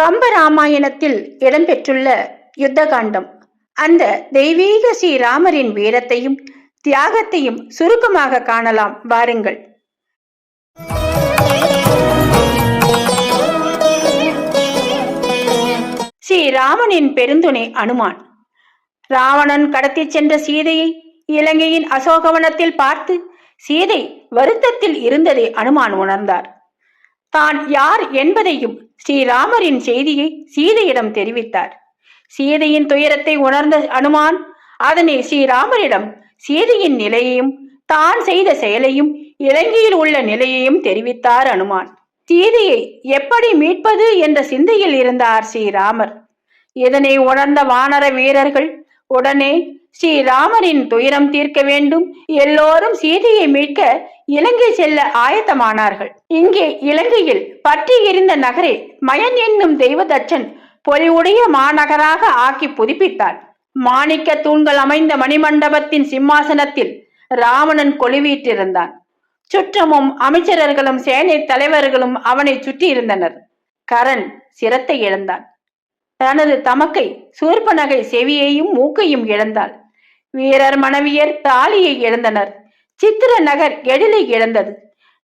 கம்பராமாயணத்தில் இடம்பெற்றுள்ள யுத்தகாண்டம். அந்த தெய்வீக ஸ்ரீராமரின் வீரத்தையும் தியாகத்தையும் சுருக்கமாக காணலாம். வாருங்கள். ஸ்ரீராமனின் பெருந்துணை அனுமான். ராவணன் கடத்திச் சென்ற சீதையை இலங்கையின் அசோகவனத்தில் பார்த்து சீதை வருத்தத்தில் இருந்ததை அனுமான் உணர்ந்தார். தான் யார் என்பதையும் ஸ்ரீராமரின் செய்தியை சீதையிடம் தெரிவித்தார். சீதையின் துயரத்தை உணர்ந்த அனுமான் அதனை ஸ்ரீராமரிடம் சீதையின் நிலையையும் தான் செய்த செயலையும் இலங்கையில் உள்ள நிலையையும் தெரிவித்தார் அனுமான். சீதையை எப்படி மீட்பது என்ற சிந்தையில் இருந்தார் ஸ்ரீராமர். இதனை உணர்ந்த வானர வீரர்கள் உடனே ஸ்ரீராமரின் துயரம் தீர்க்க வேண்டும். எல்லோரும் சீதையை மீட்க இலங்கை செல்ல ஆயத்தமானார்கள். இங்கே இலங்கையில் பற்றி எரிந்த நகரை மயன் என்னும் தெய்வதச்சன் பொலிவுடைய மாநகராக ஆக்கி புதுப்பித்தான் மாணிக்க தூண்கள் அமைந்த மணிமண்டபத்தின் சிம்மாசனத்தில் ராவணன் கொலுவீற்றிருந்தான் சுற்றமும் அமைச்சரர்களும் சேனை தலைவர்களும் அவனை சுற்றி இருந்தனர். கரண் சிரத்தை இழந்தான். தனது தமக்கை சூர்பனகை செவியையும் மூக்கையும் இழந்தாள். வீரர் மனைவியர் தாலியை இழந்தனர். சித்திர நகர் எழிலை இழந்தது.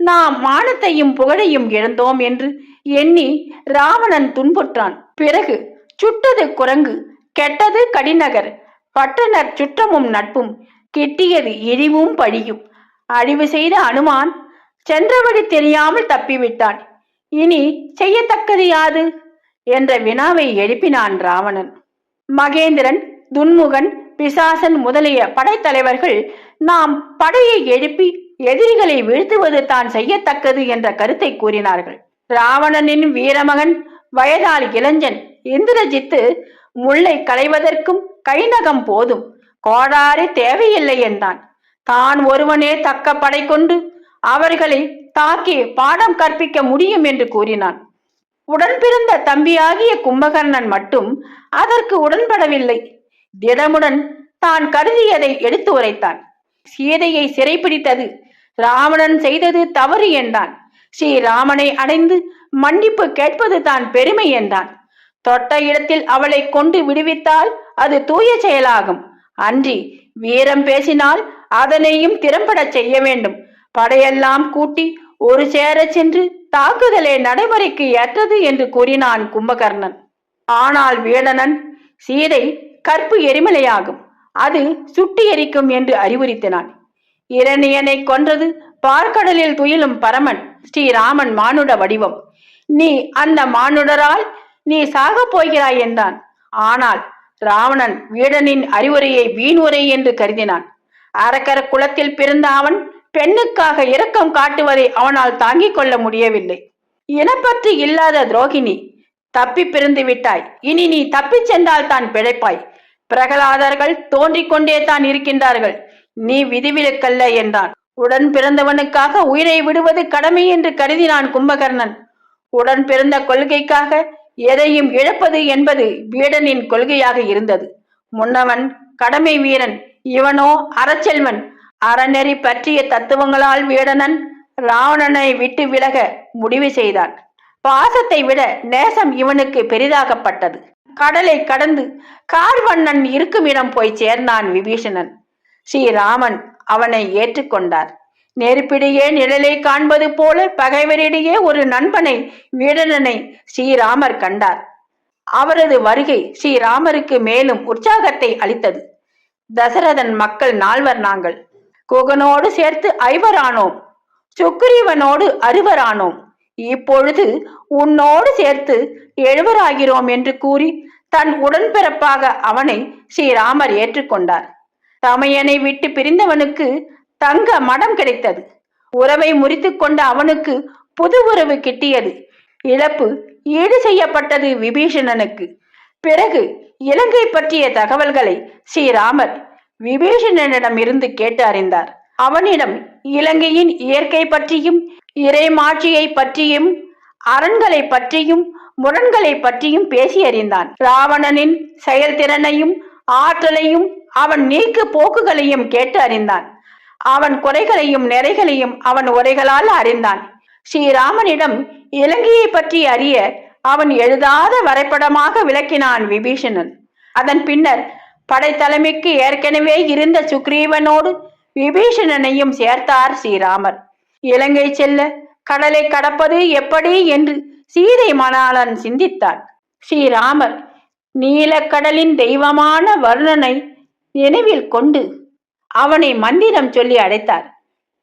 நாம் மானத்தையும் புகழையும் இழந்தோம் என்று எண்ணி ராவணன் துன்புற்றான். பிறகு சுட்டது குரங்கு கெட்டது கடிநகர். பட்டனர் சுற்றமும் நட்பும் கிட்டியது இழிவும் பழியும். அழிவு செய்த அனுமான் சென்றவழி தெரியாமல் தப்பிவிட்டான். இனி செய்யத்தக்கது யாது? என்ற வினாவை எழுப்பினான் ராவணன். மகேந்திரன் துன்முகன் பிசாசன் முதலிய படைத்தலைவர்கள் நாம் படையை எழுப்பி எதிரிகளை வீழ்த்துவது தான் செய்யத்தக்கது என்ற கருத்தை கூறினார்கள். ராவணனின் வீரமகன் வயதால் இளைஞன் இந்திரஜித்து முல்லை களைவதற்கும் கைநகம் போதும் கோடாரி தேவையில்லை என்றான். தான் ஒருவனே தக்க படை கொண்டு அவர்களை தாக்கி பாடம் கற்பிக்க முடியும் என்று கூறினான். உடன் பிறந்த தம்பியாகிய கும்பகர்ணன் மட்டும் அதற்கு உடன்படவில்லை. திடமுடன் தான் கருதியதை எடுத்து உரைத்தான். சீதையை சிறைப்பிடித்தது. ராவணன் செய்தது தவறு என்றான். ஸ்ரீராமனை அடைந்து மன்னிப்பு கேட்பது தான் பெருமை என்றான். தொட்ட இடத்தில் அவளை கொண்டு விடுவித்தால் அது தூய செயலாகும். அன்றி வீரம் பேசினால் அதனையும் திறம்படச் செய்ய வேண்டும். படையெல்லாம் கூட்டி ஒரு சேர சென்று தாக்குதலே நடைமுறைக்கு ஏற்றது என்று கூறினான் கும்பகர்ணன். ஆனால் வீடனன் சீதை கற்பு எரிமலையாகும். அது சுட்டி எரிக்கும் என்று அறிவுறுத்தினான். இரணியனை கொன்றது பார்க்கடலில் துயிலும் பரமன் ஸ்ரீராமன் மானுட வடிவம். நீ அந்த மானுடரால் நீ சாகப் போகிறாய் என்றான். ஆனால் ராவணன் வீடனின் அறிவுரையை வீணுரை என்று கருதினான். அரக்கர குலத்தில் பிறந்த அவன் பெண்ணுக்காக இரக்கம் காட்டுவதை அவனால் தாங்கிக் கொள்ள முடியவில்லை. இனப்பற்று இல்லாத துரோகிணி தப்பி பிறந்து விட்டாய். இனி நீ தப்பிச் சென்றால் தான் பிழைப்பாய். பிரகலாதர்கள் தோன்றிக் கொண்டே தான் இருக்கின்றார்கள். நீ விதிவிலக்கல்ல என்றான். உடன் பிறந்தவனுக்காக உயிரை விடுவது கடமை என்று கருதினான் கும்பகர்ணன். உடன் பிறந்த கொள்கைக்காக எதையும் இழப்பது என்பது வீடனின் கொள்கையாக இருந்தது. முன்னவன் கடமை வீரன் இவனோ அறச்செல்வன் அறநெறி பற்றிய தத்துவங்களால் வீடனன் ராவணனை விட்டு விலக முடிவு செய்தான். பாசத்தை விட நேசம் இவனுக்கு பெரிதாகப்பட்டது. கடலை கடந்து கார்வண்ணன் இருக்கும் இடம் போய் சேர்ந்தான் விபீஷணன். ஸ்ரீராமன் அவனை ஏற்றுக்கொண்டார். நெருப்பிடையே நிழலை காண்பது போல பகைவரிடையே ஒரு நண்பனை வீடனனை ஸ்ரீராமர் கண்டார். அவரது வருகை ஸ்ரீராமருக்கு மேலும் உற்சாகத்தை அளித்தது. தசரதன் மக்கள் நால்வர் நாங்கள். குகனோடு சேர்த்து ஐவரானோம். சுக்ரீவனோடு அறுவரானோம். இப்பொழுது உன்னோடு சேர்த்து எழுவராகிறோம் என்று கூறி தன் உடன்பிறப்பாக அவனை ஸ்ரீராமர் ஏற்றுக்கொண்டார். தமையனை விட்டு பிரிந்தவனுக்கு தங்க மடம் கிடைத்தது. உறவை முறித்து கொண்ட அவனுக்கு புது உறவு கிட்டியது. இழப்பு ஈடு செய்யப்பட்டது விபீஷணனுக்கு. பிறகு இலங்கை பற்றிய தகவல்களை ஸ்ரீராமர் விபீஷணனிடம் இருந்து கேட்டு அறிந்தார். அவனிடம் இலங்கையின் இயற்கை பற்றியும் இறைமாட்சியை பற்றியும் அரண்களை பற்றியும் முரண்களை பற்றியும் பேசி அறிந்தான் ராவணனின் செயல்திறனையும் ஆற்றலையும் அவன் நீக்கு போக்குகளையும் கேட்டு அறிந்தான். அவன் குறைகளையும் நிறைகளையும் அவன் உரைகளால் அறிந்தான். ஸ்ரீராமனிடம் இலங்கையை பற்றி அறிய அவன் எழுதாத வரைபடமாக விளக்கினான் விபீஷணன். அதன் பின்னர் படைத்தலைமைக்கு ஏற்கனவே இருந்த சுக்ரீவனோடு விபீஷணனையும் சேர்த்தார் ஸ்ரீராமர். இலங்கை செல்ல கடலை கடப்பது எப்படி என்று சீதை மணாளன் சிந்தித்தான் ஸ்ரீராமர் நீலக்கடலின் தெய்வமான வருணனை நினைவில் கொண்டு அவனை மந்திரம் சொல்லி அழைத்தார்.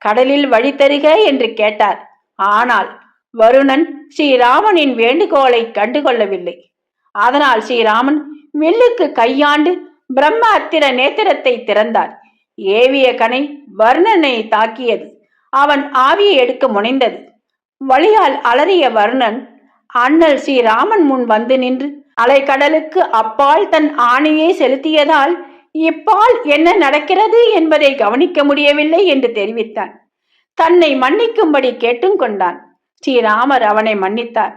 கடலில் வழி தருக என்று கேட்டார். ஆனால் வருணன் ஸ்ரீராமனின் வேண்டுகோளை கண்டுகொள்ளவில்லை. அதனால் ஸ்ரீராமன் வில்லுக்கு கையாண்டு பிரம்ம அத்திர நேத்திரத்தை திறந்தார். ஏவிய கனை வர்ணனை தாக்கியது. அவன் ஆவியை எடுக்க முனைந்தது. வழியால் அலறிய வர்ணன் அண்ணல் ஸ்ரீராமன் முன் வந்து நின்று அலைக்கடலுக்கு அப்பால் தன் ஆணையை செலுத்தியதால் இப்பால் என்ன நடக்கிறது என்பதை கவனிக்க முடியவில்லை என்று தெரிவித்தான். தன்னை மன்னிக்கும்படி கேட்டும் கொண்டான். ஸ்ரீராமர் அவனை மன்னித்தார்.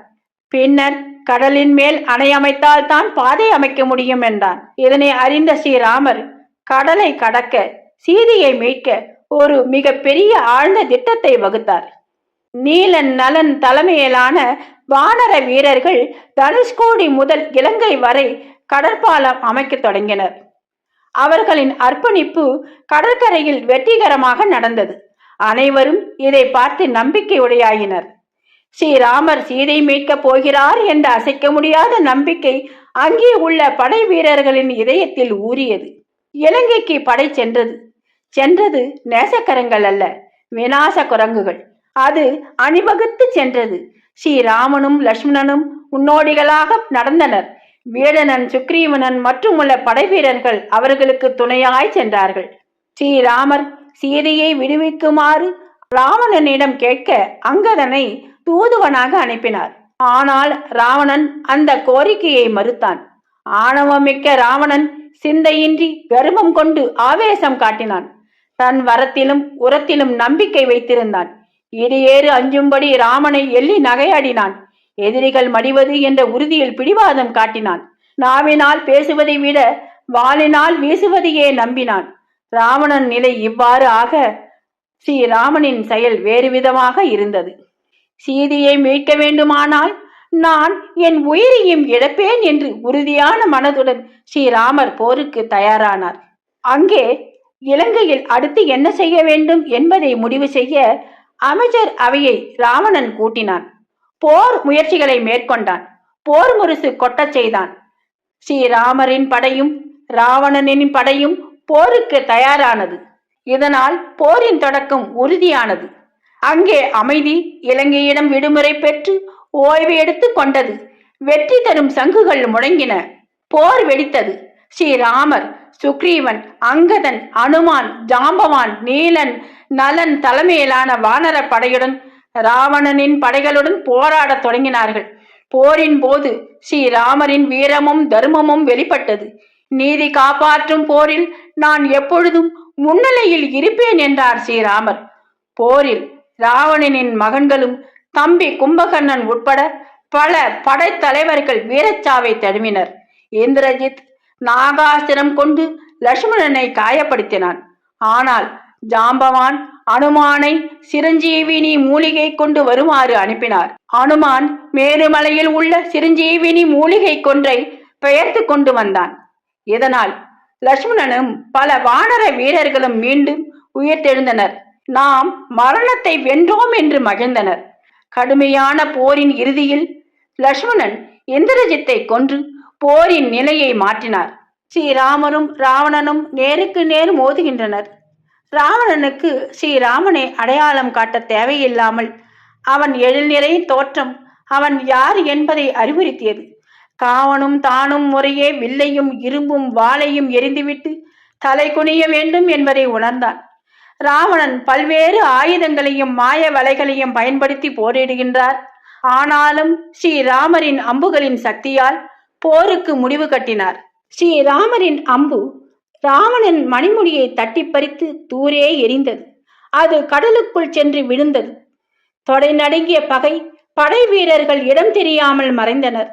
பின்னர் கடலின் மேல் அணை அமைத்தால் தான் பாதை அமைக்க முடியும் என்றான். இதனை அறிந்த ஸ்ரீராமர் கடலை கடக்க சீதையை மீட்க ஒரு மிக பெரிய ஆழ்ந்த திட்டத்தை வகுத்தார். நீலன் நலன் தலைமையிலான வானர வீரர்கள் தனுஷ்கோடி முதல் இலங்கை வரை கடற்பாலம் அமைக்கத் தொடங்கினர். அவர்களின் அர்ப்பணிப்பு கடற்கரையில் வெற்றிகரமாக நடந்தது. அனைவரும் இதை பார்த்து நம்பிக்கையுடையாயினர். ஸ்ரீராமர் சீதை மீட்கப் போகிறார் என்ற அசைக்க முடியாத நம்பிக்கை அங்கே உள்ள படை வீரர்களின் இதயத்தில் ஊறியது. இலங்கைக்கு படை சென்றது. சென்றது நேசக்கரங்கள் அல்ல விநாச குரங்குகள். அது அணிவகுத்து சென்றது. ஸ்ரீராமனும் லக்ஷ்மணனும் முன்னோடிகளாக நடந்தனர். வீடனன் சுக்ரீவனன் மற்றும் உள்ள படை வீரர்கள் அவர்களுக்கு துணையாய் சென்றார்கள். ஸ்ரீராமர் சீதையை விடுவிக்குமாறு ராவணனிடம் கேட்க அங்கதனை தூதுவனாக அனுப்பினார். ஆனால் ராவணன் அந்த கோரிக்கையை மறுத்தான். ஆணவமிக்க ராவணன் சிந்தையின்றி கர்வம் கொண்டு ஆவேசம் காட்டினான். தன் வரத்திலும் உரத்திலும் நம்பிக்கை வைத்திருந்தான். இடியேறு அஞ்சும்படி ராமனை எள்ளி நகையாடினான். எதிரிகள் மடிவது என்ற உறுதியில் பிடிவாதம் காட்டினான். நாவினால் பேசுவதை விட வாளினால் வீசுவதையே நம்பினான். ராவணன் நிலை இவ்வாறு ஆக ஸ்ரீராமனின் செயல் வேறு விதமாக இருந்தது. சீதையை மீட்க வேண்டுமானால் நான் என் உயிரையும் இழப்பேன் என்று உறுதியான மனதுடன் ஸ்ரீராமர் போருக்கு தயாரானார். அங்கே இலங்கையில் அடுத்து என்ன செய்ய வேண்டும் என்பதை முடிவு செய்ய அமைச்சர் அவையை ராவணன் கூட்டினான். போர் முயற்சிகளை மேற்கொண்டான். போர் முரசு கொட்டச் செய்தான். ஸ்ரீராமரின் படையும் ராவணனின் படையும் போருக்கு தயாரானது. இதனால் போரின் தொடக்கம் உறுதியானது. அங்கே அமைதி இலங்கையிடம் விடுமுறை பெற்று ஓய்வு எடுத்து கொண்டது. வெற்றி தரும் சங்குகள் முழங்கின. போர் வெடித்தது. ஸ்ரீராமர் சுக்ரீவன் அங்கதன் அனுமான் ஜாம்பவான் நீலன் நலன் தலைமையிலான வானர படையுடன் ராவணனின் படைகளுடன் போராடத் தொடங்கினார்கள். போரின் போது ஸ்ரீராமரின் வீரமும் தர்மமும் வெளிப்பட்டது. நீதி காப்பாற்றும் போரில் நான் எப்பொழுதும் முன்னிலையில் இருப்பேன் என்றார் ஸ்ரீராமர். போரில் ராவணனின் மகன்களும் தம்பி கும்பகர்ணன் உட்பட பல படைத்தலைவர்கள் வீரச்சாவை தழுவினர். இந்திரஜித் நாகாஸ்திரம் கொண்டு லட்சுமணனை காயப்படுத்தினான். ஆனால் ஜாம்பவான் அனுமானை சிரஞ்சீவினி மூலிகை கொண்டு வருமாறு அனுப்பினார். அனுமான் மேருமலையில் உள்ள சிரஞ்சீவினி மூலிகை கொன்றை பெயர்த்து கொண்டு வந்தான். இதனால் லட்சுமணனும் பல வானர வீரர்களும் மீண்டும் உயிர்த்தெழுந்தனர். நாம் மரணத்தை வென்றோம் என்று மகிழ்ந்தனர். கடுமையான போரின் இறுதியில் லக்ஷ்மணன் இந்திரஜித்தை கொன்று போரின் நிலையை மாற்றினார். ஸ்ரீராமரும் ராவணனும் நேருக்கு நேர் மோதுகின்றனர். ராவணனுக்கு ஸ்ரீராமனை அடையாளம் காட்ட தேவையில்லாமல் அவன் எழில்நிறை தோற்றம் அவன் யார் என்பதை அறிவுறுத்தியது. காவனும் தானும் முறையே வில்லையும் இரும்பும் வாளையும் எரிந்துவிட்டு தலை குனிய வேண்டும் என்பதை உணர்ந்தான். ராவணன் பல்வேறு ஆயுதங்களையும் மாய வலைகளையும் பயன்படுத்தி போரிடுகின்றார். ஆனாலும் ஸ்ரீராமரின் அம்புகளின் சக்தியால் போருக்கு முடிவு கட்டினார். ஸ்ரீராமரின் அம்பு ராவணன் மணிமுடியை தட்டி பறித்து தூரே எரிந்தது அது கடலுக்குள் சென்று விழுந்தது. தொடை நடுங்கிய பகை படை வீரர்கள் இடம் தெரியாமல் மறைந்தனர்.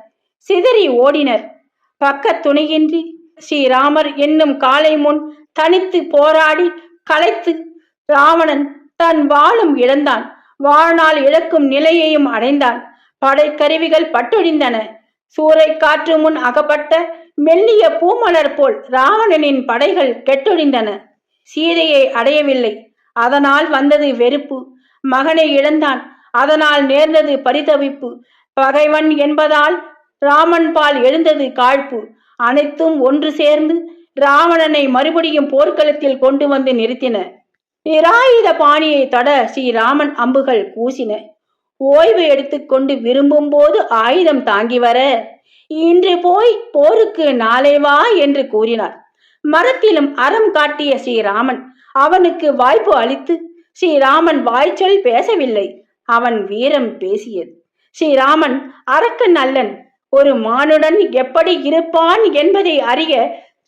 சிதறி ஓடினர். பக்க துணையின்றி ஸ்ரீராமர் என்னும் காலை முன் தனித்து போராடி களைத்து ராவணன் தன் வாளும் இழந்தான். வாழ்நாள் இழக்கும் நிலையையும் அடைந்தான். படைக்கருவிகள் பட்டொழிந்தன. சூறை காற்று முன் அகப்பட்ட மெல்லிய பூமலர் போல் ராவணனின் படைகள் கெட்டொழிந்தன. சீதையை அடையவில்லை. அதனால் வந்தது வெறுப்பு. மகனை இழந்தான். அதனால் நேர்ந்தது பரிதவிப்பு. பகைவன் என்பதால் ராமன் பால் எழுந்தது காழ்ப்பு. அனைத்தும் ஒன்று சேர்ந்து ராவணனை மறுபடியும் போர்க்களத்தில் கொண்டு வந்து நிறுத்தின. நிராயுத பாணியை தொட ஸ்ரீராமன் அம்புகள் கூசின. ஓய்வு எடுத்துக்கொண்டு விரும்பும் போது ஆயுதம் தாங்கி வர. இன்று போய் போருக்கு நாளை வா என்று கூறினார். மரத்திலும் அறம் காட்டிய ஸ்ரீராமன் அவனுக்கு வாய்ப்பு அளித்து ஸ்ரீராமன் வாய்ச்சொல் பேசவில்லை. அவன் வீரம் பேசியது. ஸ்ரீராமன் அரக்கன் அல்லன் ஒரு மானுடன் எப்படி இருப்பான் என்பதை அறிய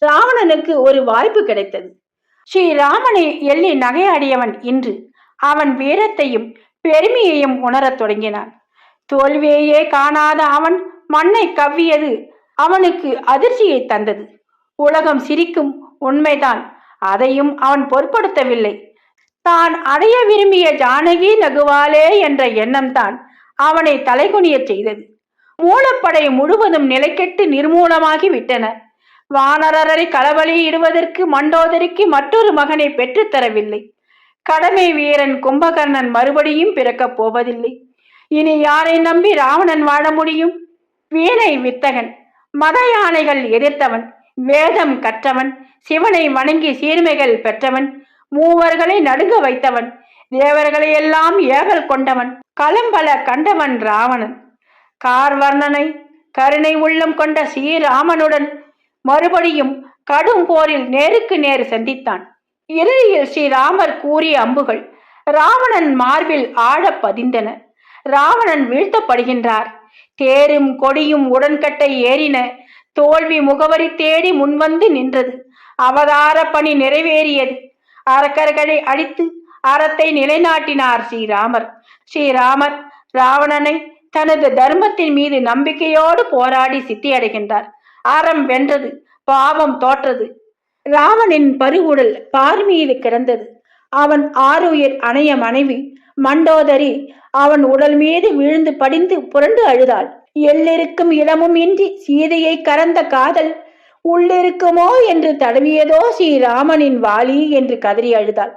ராவணனுக்கு ஒரு வாய்ப்பு கிடைத்தது. ஸ்ரீராமனை எள்ளி நகையாடியவன் இன்று. அவன் வீரத்தையும் பெருமையையும் உணரத் தொடங்கினான். தோல்வியையே காணாத அவன் மண்ணை கவ்வியது. அவனுக்கு அதிர்ச்சியை தந்தது. உலகம் சிரிக்கும் உண்மைதான். அதையும் அவன் பொருட்படுத்தவில்லை. தான் அடைய விரும்பிய ஜானகி நகுவாலே என்ற எண்ணம்தான் அவனை தலைகுனியச் செய்தது. மூலப்படை முழுவதும் நிலைக்கெட்டு நிர்மூலமாகி விட்டன. வானரரை களவழியிடுவதற்கு மண்டோதரிக்கு மற்றொரு மகனை பெற்றுத் தரவில்லை கடமை வீரன் கும்பகர்ணன் மறுபடியும் பிறக்கப் போவதில்லை. இனி யாரை நம்பி ராவணன் வாழ முடியும்? வீணை வித்தகன் மத யானைகள் எதிர்த்தவன் வேதம் கற்றவன் சிவனை வணங்கி சீர்மைகள் பெற்றவன் மூவர்களை நடுங்க வைத்தவன் தேவர்களை எல்லாம் ஏகல் கொண்டவன் களம்பல கண்டவன் ராவணன். கார்வர்ணனை கருணை உள்ளம் கொண்ட ஸ்ரீராமனுடன் மறுபடியும் கடும் போரில் நேருக்கு நேர் சந்தித்தான். இறுதியில் ஸ்ரீராமர் கூறிய அம்புகள் ராவணன் மார்பில் ஆழப் பதிந்தன. ராவணன் வீழ்த்தப்படுகின்றார். தேரும் கொடியும் உடன்கட்டை ஏறின. தோல்வி முகவரி தேடி முன்வந்து நின்றது. அவதார பணி நிறைவேறியது. அரக்கர்களை அழித்து அறத்தை நிலைநாட்டினார் ஸ்ரீராமர். ஸ்ரீராமர் ராவணனை தனது தர்மத்தின் மீது நம்பிக்கையோடு போராடி சித்தியடைகின்றார். அறம் வென்றது பாவம் தோற்றது. ராவனின் பருவுடல் பார் மீது கிடந்தது. அவன் ஆருயிர் அணைய மனைவி மண்டோதரி அவன் உடல் மீது விழுந்து படிந்து புரண்டு அழுதாள். எல்லிருக்கும் இடமும் இன்றி சீதையை கறந்த காதல் உள்ளிருக்குமோ என்று தடவியதோ ஸ்ரீராமனின் வாலி என்று கதறி அழுதாள்.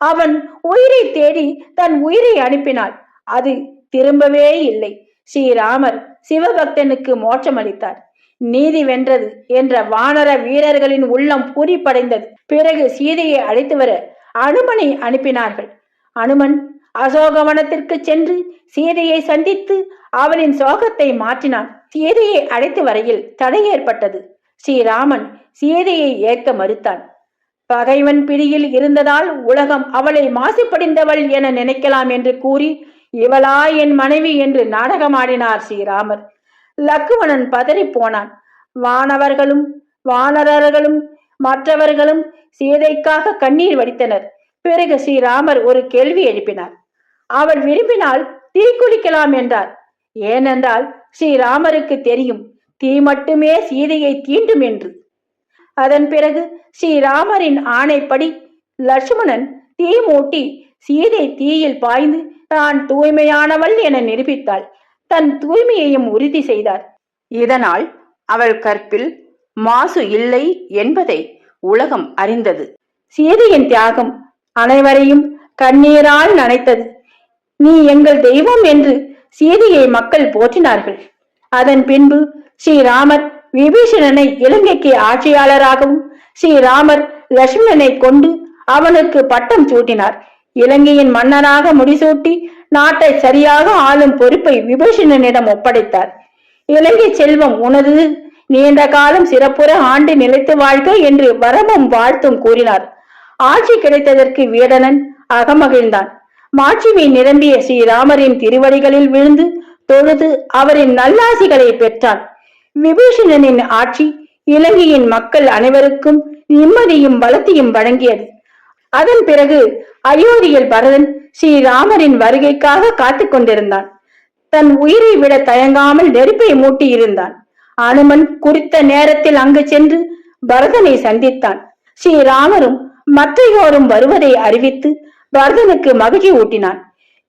அவன் உயிரை தேடி தன் உயிரை அனுப்பினாள். அது திரும்பவே இல்லை. ஸ்ரீராமர் சிவபக்தனுக்கு மோட்சம் அளித்தார் நீதி வென்றது என்ற வானர வீரர்களின் உள்ளம் பூரிப்படைந்தது. பிறகு சீதையை அழைத்து வர அனுமனை அனுப்பினார்கள். அனுமன் அசோகவனத்திற்கு சென்று சீதையை சந்தித்து அவளின் சோகத்தை மாற்றினான். சீதையை அழைத்து வரையில் தடை ஏற்பட்டது. ஸ்ரீராமன் சீதையை ஏற்க மறுத்தான். பகைவன் பிடியில் இருந்ததால் உலகம் அவளை மாசுபடிந்தவள் என நினைக்கலாம் என்று கூறி இவளா என் மனைவி என்று நாடகமாடினார் ஸ்ரீராமர். லக்குவணன் பதறி போனான். வானவர்களும் வானரர்களும் மற்றவர்களும் சீதைக்காக கண்ணீர் வடித்தனர். பிறகு ஸ்ரீராமர் ஒரு கேள்வி எழுப்பினார். அவள் விரும்பினால் தீக்குளிக்கலாம் என்றார். ஏனென்றால் ஸ்ரீராமருக்கு தெரியும் தீ மட்டுமே சீதையை தீண்டும் என்று. அதன் பிறகு ஸ்ரீராமரின் ஆணைப்படி லட்சுமணன் தீ மூட்டி சீதை தீயில் பாய்ந்து தான் தூய்மையானவள் என நிரூபித்தாள். தன் தூய்மையையும் உறுதி செய்தார். இதனால் அவள் கற்பில் மாசு இல்லை என்பதை உலகம் அறிந்தது. சீதையின் தியாகம் அனைவரையும் கண்ணீரால் நனைத்தது. நீ எங்கள் தெய்வம் என்று சீதையை மக்கள் போற்றினார்கள். அதன் பின்பு ஸ்ரீராமர் விபீஷணனை இலங்கைக்கு ஆட்சியாளராகவும் ஸ்ரீராமர் லட்சுமணனை கொண்டு அவனுக்கு பட்டம் சூட்டினார். இலங்கையின் மன்னனாக முடிசூட்டி நாட்டை சரியாக ஆளும் பொறுப்பை விபீஷணனிடம் ஒப்படைத்தார். இலங்கை செல்வம் உனது நீண்ட காலம் சிறப்புற ஆண்டு நிலைத்து வாழ்க என்று வரமும் வாழ்த்தும் கூறினார். ஆட்சி கிடைத்ததற்கு வீடனன் அகமகிழ்ந்தான். மாட்சிமை நிரம்பிய ஸ்ரீராமரின் திருவடிகளில் விழுந்து தொழுது அவரின் நல்லாசிகளை பெற்றான். விபீஷணனின் ஆட்சி இலங்கையின் மக்கள் அனைவருக்கும் நிம்மதியும் பலத்தையும் வழங்கியது. அதன் பிறகு அயோத்தியில் பரதன் ஸ்ரீராமரின் வருகைக்காக காத்து கொண்டிருந்தான். தன் உயிரை விட தயங்காமல் நெருப்பை மூட்டி இருந்தான். அனுமன் குறித்த நேரத்தில் அங்கு சென்று பரதனை சந்தித்தான். ஸ்ரீராமரும் மற்றையோரும் வருவதை அறிவித்து பரதனுக்கு மகிழ்ச்சி ஊட்டினான்.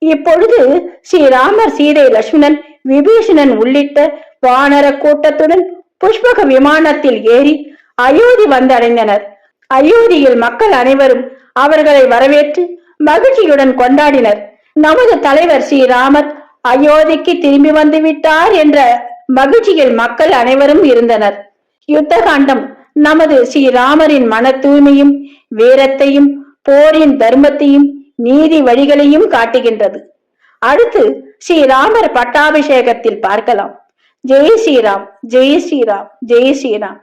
இப்பொழுது ஸ்ரீராமர் சீதை லட்சுமணன் விபீஷணன் உள்ளிட்ட வானர கூட்டத்துடன் புஷ்பக விமானத்தில் ஏறி அயோத்தி வந்தடைந்தனர். அயோத்தியில் மக்கள் அனைவரும் அவர்களை வரவேற்று மகிழ்ச்சியுடன் கொண்டாடினர். நமது தலைவர் ஸ்ரீராமர் அயோத்திக்கு திரும்பி வந்து விட்டார் என்ற மகிழ்ச்சியில் மக்கள் அனைவரும் இருந்தனர். யுத்த காண்டம் நமது ஸ்ரீராமரின் மன தூய்மையும் வீரத்தையும் போரின் தர்மத்தையும் நீதி வழிகளையும் காட்டுகின்றது. அடுத்து ஸ்ரீராமர் பட்டாபிஷேகத்தில் பார்க்கலாம். ஜெய் ஸ்ரீராம் ஜெய் ஸ்ரீராம் ஜெய் ஸ்ரீராம்.